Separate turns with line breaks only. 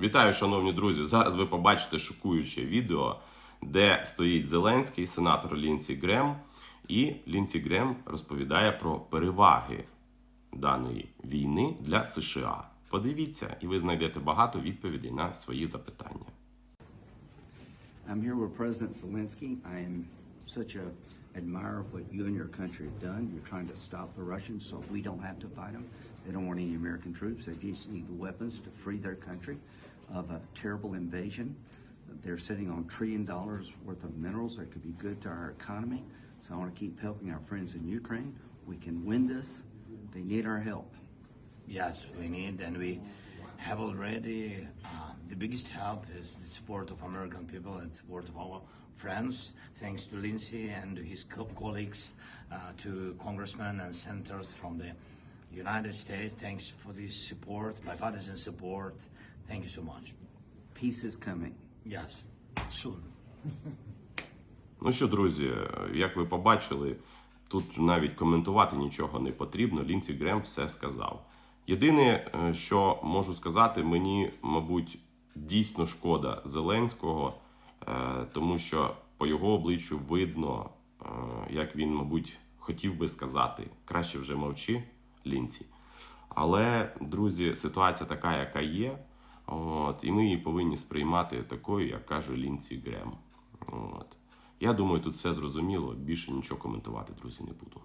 Вітаю, шановні друзі! Зараз ви побачите шокуюче відео, де стоїть Зеленський, сенатор Лінсі Грем, і Лінсі Грем розповідає про переваги даної війни для США. Подивіться, і ви знайдете багато відповідей на свої запитання.
I'm here with President Zelensky. I such a admirer of what you and your country have done. You're trying to stop the Russians so we don't have to fight them. They don't want any American troops. They just need the weapons to free their country of a terrible invasion. They're sitting on trillion dollars worth of minerals that could be good to our economy. So I want to keep helping our friends in Ukraine. We can win this. They need our help.
Yes, we need, and we have already. Uh, the biggest help is the support of American people and support of our friends. Thanks to Lindsay and his co- colleagues, uh, to congressmen and senators from the United States. Thanks for this support, bipartisan support. Thank you so much.
Peace is coming.
Yes, soon.
Ну що, друзі, як ви побачили, тут навіть коментувати нічого не потрібно. Лінсі Грем все сказав. Єдине, е, що можу сказати, мені, мабуть, дійсно шкода Зеленського, е, тому що по його обличчю видно, е, як він, мабуть, хотів би сказати, краще вже мовчи, Лінсі. Але, друзі, ситуація така, яка є. От, і ми її повинні сприймати такою, як каже Лінсі Грем. От. Я думаю, тут все зрозуміло. Більше нічого коментувати, друзі, не буду.